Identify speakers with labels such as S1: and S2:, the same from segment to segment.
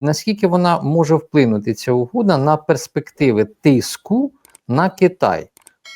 S1: наскільки вона може вплинути ця угода на перспективи тиску на Китай?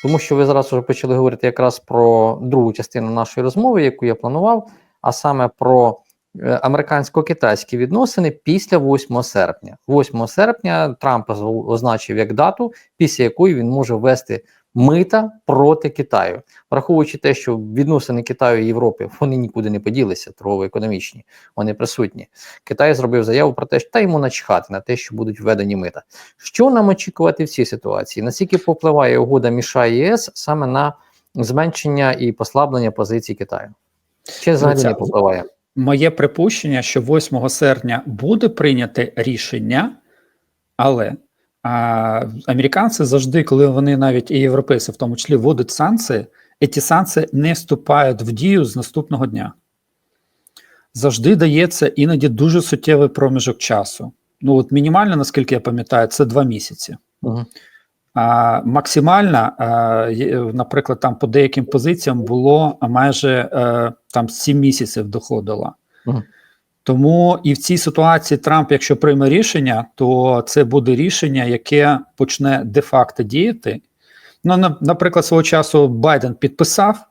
S1: Тому що ви зараз вже почали говорити якраз про другу частину нашої розмови, яку я планував, а саме про е, американсько-китайські відносини після 8 серпня. 8 серпня Трамп оз- означив як дату, після якої він може ввести мита проти Китаю, враховуючи те, що відносини Китаю і Європи вони нікуди не поділися, торгово-економічні, вони присутні. Китай зробив заяву про те, що та йому начхати на те, що будуть введені мита. Що нам очікувати в цій ситуації? Наскільки попливає угода між США і ЄС саме на зменшення і послаблення позицій Китаю? Чи взагалі
S2: Дивіться,
S1: не попливає?
S2: Моє припущення, що 8 серпня буде прийняте рішення, але а, американці завжди, коли вони навіть і європейці, в тому числі, вводять санкції, ці санкції не вступають в дію з наступного дня. Завжди дається іноді дуже суттєвий проміжок часу. Ну, от мінімально, наскільки я пам'ятаю, це два місяці.
S1: Угу.
S2: А максимальна, а, наприклад, там по деяким позиціям було майже е, там 7 місяців доходило.
S1: Мгм.
S2: Тому і в цій ситуації Трамп, якщо прийме рішення, то це буде рішення, яке почне де-факто діяти. Ну, на- наприклад, свого часу Байден підписав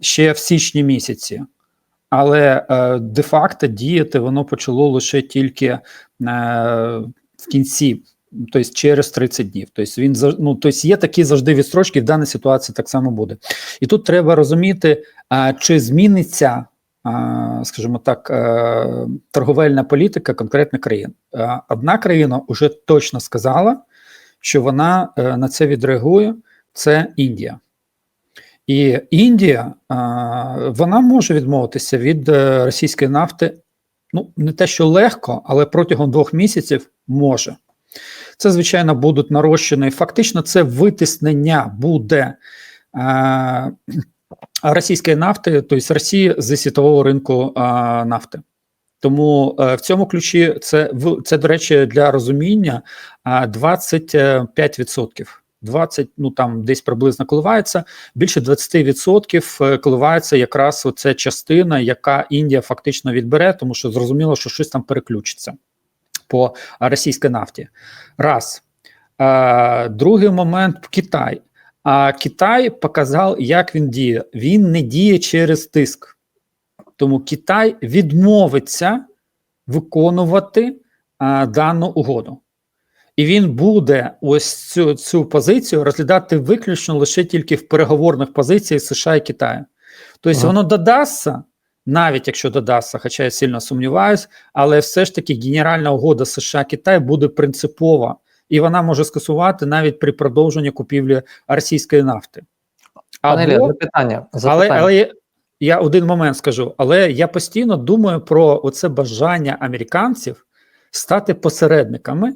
S2: ще в січні місяці, але е, де-факто діяти воно почало лише тільки е, в кінці тобто через 30 днів. Тобто він ну, тобто є такі завжди відстрочки, в даній ситуації так само буде. І тут треба розуміти, а, чи зміниться, скажімо так, е, торговельна політика конкретних країн. Е, Одна країна вже точно сказала, що вона е, на це відреагує. Це Індія. І Індія вона може відмовитися від російської нафти. Ну, не те, що легко, але протягом двох місяців може. Це, звичайно, будуть нарощені. Фактично, це витиснення буде російської нафти, тобто Росії з світового ринку е, нафти. Тому е, в цьому ключі це, це, до речі, для розуміння е, 25%. 20, ну там десь приблизно коливається, більше 20% е, коливається якраз оця частина, яка Індія фактично відбере, тому що зрозуміло, що щось там переключиться по російській нафті. Раз. Другий момент Китай. А Китай показав, як він діє. Він не діє через тиск. Тому Китай відмовиться виконувати а, дану угоду. І він буде ось цю, цю позицію розглядати виключно лише тільки в переговорних позиціях США і Китаю. Тобто
S1: Ага.
S2: воно додасться, навіть якщо додасться, хоча я сильно сумніваюсь, але все ж таки генеральна угода США Китай буде принципова, і вона може скасувати навіть при продовженні купівлі російської нафти.
S1: Пане Ілля,
S2: Або-
S1: запитання.
S2: але, але я- один момент скажу, але я постійно думаю про оце бажання американців стати посередниками,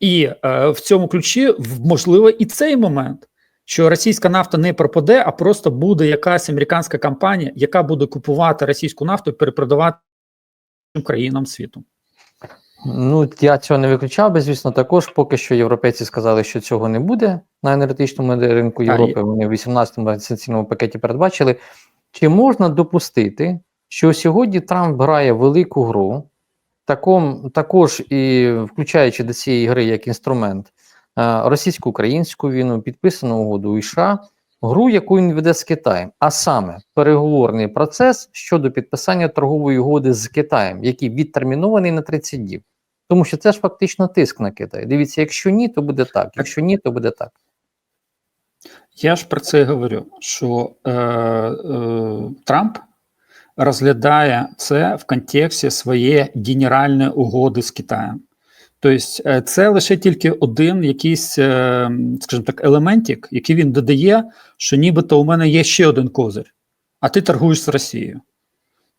S2: і е, в цьому ключі можливо і цей момент, що російська нафта не пропаде, а просто буде якась американська компанія, яка буде купувати російську нафту і перепродавати країнам світу.
S1: Ну, я цього не виключав би, звісно, також поки що європейці сказали, що цього не буде на енергетичному ринку
S2: А,
S1: Європи. Вони в 18-му санкційному пакеті передбачили. Чи можна допустити, що сьогодні Трамп грає велику гру, таком, також і включаючи до цієї гри як інструмент е, російсько-українську війну, підписану угоду у США, гру, яку він веде з Китаєм, а саме переговорний процес щодо підписання торгової угоди з Китаєм, який відтермінований на 30 днів. Тому що це ж фактично тиск на Китай. Дивіться, якщо ні, то буде так. Якщо ні, то буде так.
S2: Я ж про це і говорю, що е, е, Трамп розглядає це в контексті своєї генеральної угоди з Китаєм. Тобто, е, це лише тільки один якийсь, е, скажімо так, елементик, який він додає, що нібито у мене є ще один козир, а ти торгуєш з Росією.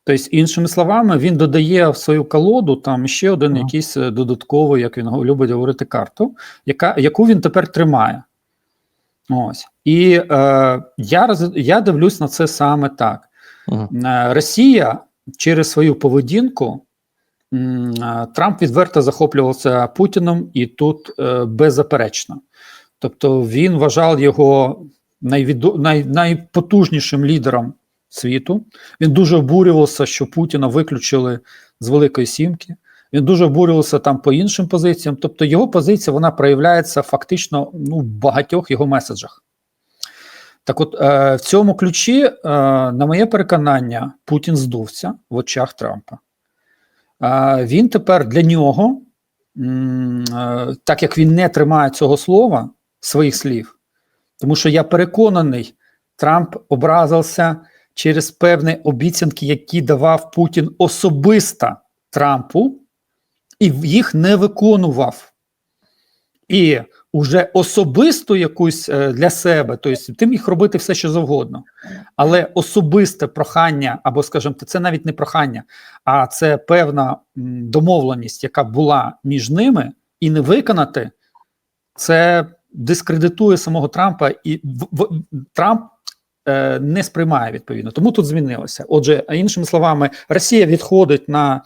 S2: Тобто, іншими словами, він додає в свою колоду там ще один
S1: Ага.
S2: якийсь е, додатковий, як він любить говорити, карту, яка, яку він тепер тримає. Ось. І е, я, роз- я дивлюсь на це саме так. Е, Росія через свою поведінку Трамп відверто захоплювався Путіном і тут е, беззаперечно. Тобто він вважав його найвіду, най, найпотужнішим лідером світу. Він дуже обурювався, що Путіна виключили з Великої Сімки. Він дуже обурювався там по іншим позиціям. Тобто його позиція вона проявляється фактично ну, в багатьох його меседжах. Так от, е, в цьому ключі, е, на моє переконання, Путін здувся в очах Трампа. Він тепер для нього, е, так як він не тримає цього слова, своїх слів, тому що я переконаний, Трамп образився через певні обіцянки, які давав Путін особисто Трампу, і їх не виконував. І уже особисто якусь е, для себе, тобто ти міг робити все, що завгодно. Але особисте прохання, або, скажімо, це навіть не прохання, а це певна домовленість, яка була між ними, і не виконати, це дискредитує самого Трампа, і в, в, Трамп е, не сприймає відповідно. Тому тут змінилося. Отже, іншими словами, Росія відходить на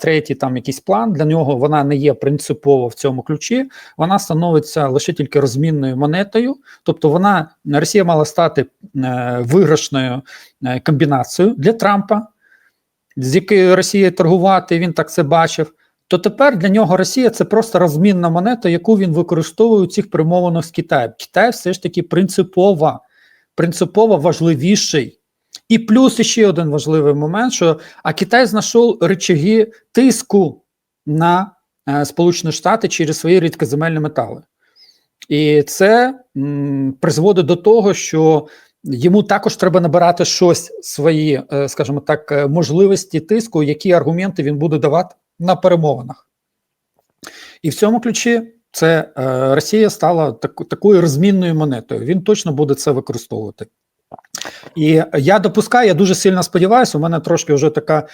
S2: третій там якийсь план. Для нього вона не є принципово в цьому ключі. Вона становиться лише тільки розмінною монетою. Тобто, вона Росія мала стати е, виграшною е, комбінацією для Трампа, з якою Росія торгувати. Він так це бачив. То тепер для нього Росія це просто розмінна монета, яку він використовує у цих перемовинах з Китаєм. Китай все ж таки принципова, принципово важливіший. І плюс ще один важливий момент: що а Китай знайшов речаги тиску на е, Сполучені Штати через свої рідкоземельні метали. І це м, призводить до того, що йому також треба набирати щось свої, е, скажімо так, е, можливості тиску, які аргументи він буде давати на перемовинах. І в цьому ключі це е, Росія стала так, такою розмінною монетою. Він точно буде це використовувати. І я допускаю, я дуже сильно сподіваюся, у мене трошки вже така,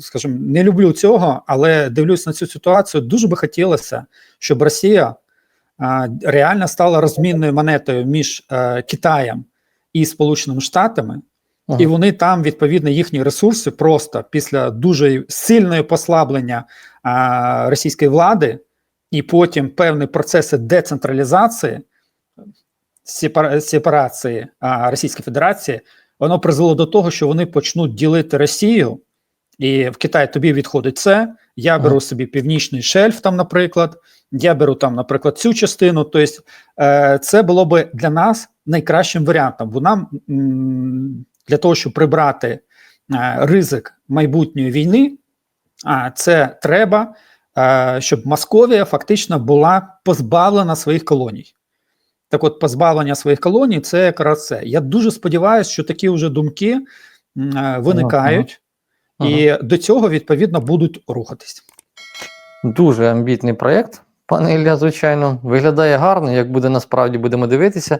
S2: скажімо, не люблю цього, але дивлюсь на цю ситуацію. Дуже би хотілося, щоб Росія реально стала розмінною монетою між е, Китаєм і Сполученими Штатами.
S1: Ага.
S2: І вони там відповідно їхні ресурси просто після дуже сильного послаблення російської влади, і потім певні процеси децентралізації сепарації Російської Федерації, воно призвело до того, що вони почнуть ділити Росію, і в Китай тобі відходить це. Я беру
S1: Ага.
S2: собі північний шельф, там, наприклад. Я беру там, наприклад, цю частину. Тобто, е, це було би для нас найкращим варіантом. Бо нам для того, щоб прибрати е, ризик майбутньої війни, це треба, е, щоб Московія фактично була позбавлена своїх колоній. Так от, позбавлення своїх колоній це якраз це. Я дуже сподіваюся, що такі вже думки виникають,
S1: Ага.
S2: і до цього відповідно будуть рухатись.
S1: Дуже амбітний проєкт, пане Ілля, звичайно. Виглядає гарно. Як буде насправді будемо дивитися.